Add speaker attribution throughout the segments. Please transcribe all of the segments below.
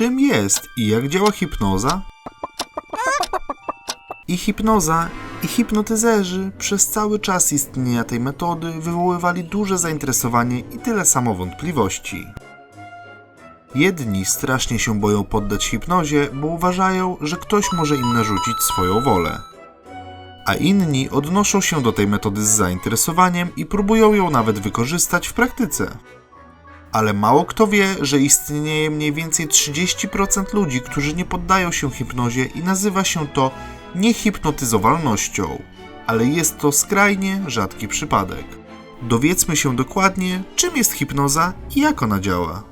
Speaker 1: czym jest i jak działa hipnoza? I hipnoza, i hipnotyzerzy przez cały czas istnienia tej metody wywoływali duże zainteresowanie i tyle samo wątpliwości. Jedni strasznie się boją poddać hipnozie, bo uważają, że ktoś może im narzucić swoją wolę. A inni odnoszą się do tej metody z zainteresowaniem i próbują ją nawet wykorzystać w praktyce. Ale mało kto wie, że istnieje mniej więcej 30% ludzi, którzy nie poddają się hipnozie i nazywa się to niehipnotyzowalnością. Ale jest to skrajnie rzadki przypadek. Dowiedzmy się dokładnie, czym jest hipnoza i jak ona działa.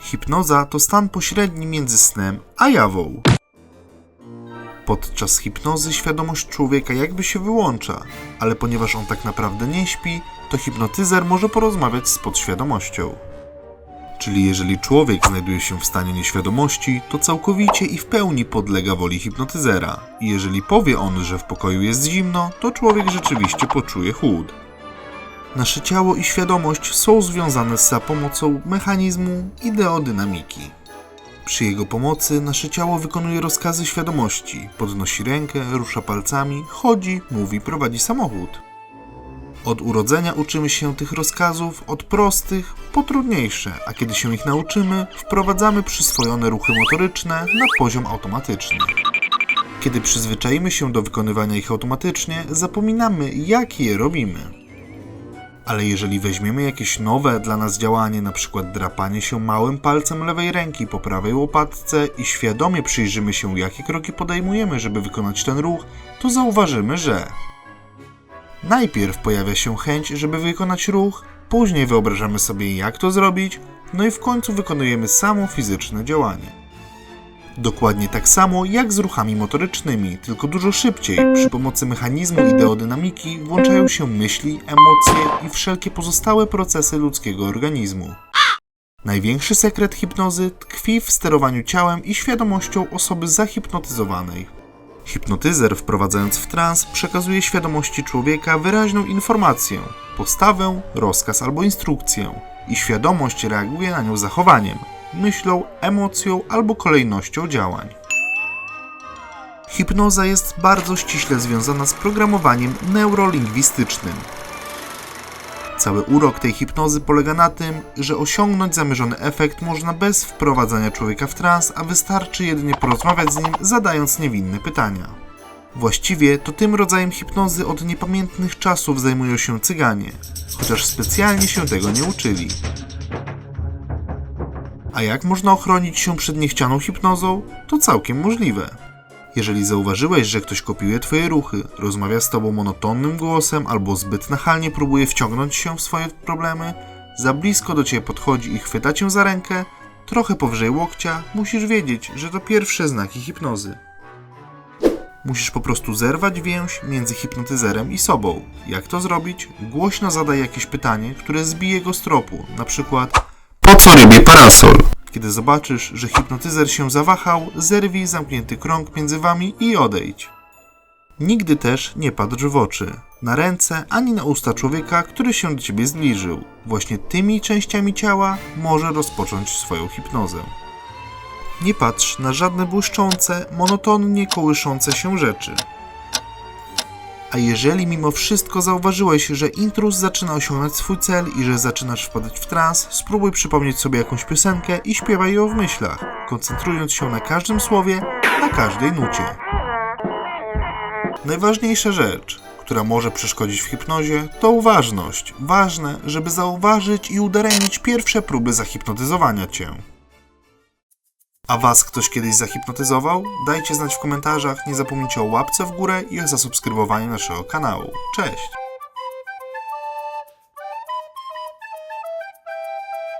Speaker 1: Hipnoza to stan pośredni między snem a jawą. Podczas hipnozy świadomość człowieka jakby się wyłącza, ale ponieważ on tak naprawdę nie śpi, to hipnotyzer może porozmawiać z podświadomością. Czyli jeżeli człowiek znajduje się w stanie nieświadomości, to całkowicie i w pełni podlega woli hipnotyzera. I jeżeli powie on, że w pokoju jest zimno, to człowiek rzeczywiście poczuje chłód. Nasze ciało i świadomość są związane za pomocą mechanizmu ideodynamiki. Przy jego pomocy nasze ciało wykonuje rozkazy świadomości, podnosi rękę, rusza palcami, chodzi, mówi, prowadzi samochód. Od urodzenia uczymy się tych rozkazów od prostych po trudniejsze, a kiedy się ich nauczymy, wprowadzamy przyswojone ruchy motoryczne na poziom automatyczny. Kiedy przyzwyczaimy się do wykonywania ich automatycznie, zapominamy, jak je robimy. Ale jeżeli weźmiemy jakieś nowe dla nas działanie, przykład drapanie się małym palcem lewej ręki po prawej łopatce i świadomie przyjrzymy się, jakie kroki podejmujemy, żeby wykonać ten ruch, to zauważymy, że najpierw pojawia się chęć, żeby wykonać ruch, później wyobrażamy sobie, jak to zrobić, no i w końcu wykonujemy samo fizyczne działanie. Dokładnie tak samo jak z ruchami motorycznymi, tylko dużo szybciej. Przy pomocy mechanizmu ideodynamiki włączają się myśli, emocje i wszelkie pozostałe procesy ludzkiego organizmu. Największy sekret hipnozy tkwi w sterowaniu ciałem i świadomością osoby zahipnotyzowanej. Hipnotyzer wprowadzając w trans przekazuje świadomości człowieka wyraźną informację, postawę, rozkaz albo instrukcję i świadomość reaguje na nią zachowaniem, myślą, emocją albo kolejnością działań. Hipnoza jest bardzo ściśle związana z programowaniem neurolingwistycznym. Cały urok tej hipnozy polega na tym, że osiągnąć zamierzony efekt można bez wprowadzania człowieka w trans, a wystarczy jedynie porozmawiać z nim, zadając niewinne pytania. Właściwie to tym rodzajem hipnozy od niepamiętnych czasów zajmują się cyganie, chociaż specjalnie się tego nie uczyli. A jak można ochronić się przed niechcianą hipnozą? To całkiem możliwe. Jeżeli zauważyłeś, że ktoś kopiuje Twoje ruchy, rozmawia z Tobą monotonnym głosem albo zbyt nachalnie próbuje wciągnąć się w swoje problemy, za blisko do Ciebie podchodzi i chwyta Cię za rękę, trochę powyżej łokcia, musisz wiedzieć, że to pierwsze znaki hipnozy. Musisz po prostu zerwać więź między hipnotyzerem i sobą. Jak to zrobić? Głośno zadaj jakieś pytanie, które zbije go z tropu, na przykład po co rybie parasol? Kiedy zobaczysz, że hipnotyzer się zawahał, zerwij zamknięty krąg między wami i odejdź. Nigdy też nie patrz w oczy, na ręce ani na usta człowieka, który się do ciebie zbliżył. Właśnie tymi częściami ciała może rozpocząć swoją hipnozę. Nie patrz na żadne błyszczące, monotonnie kołyszące się rzeczy. A jeżeli mimo wszystko zauważyłeś, że intruz zaczyna osiągać swój cel i że zaczynasz wpadać w trans, spróbuj przypomnieć sobie jakąś piosenkę i śpiewaj ją w myślach, koncentrując się na każdym słowie, na każdej nucie. Najważniejsza rzecz, która może przeszkodzić w hipnozie, to uważność. Ważne, żeby zauważyć i udaremnić pierwsze próby zahipnotyzowania cię. A was ktoś kiedyś zahipnotyzował? Dajcie znać w komentarzach, nie zapomnijcie o łapce w górę i o zasubskrybowaniu naszego kanału. Cześć!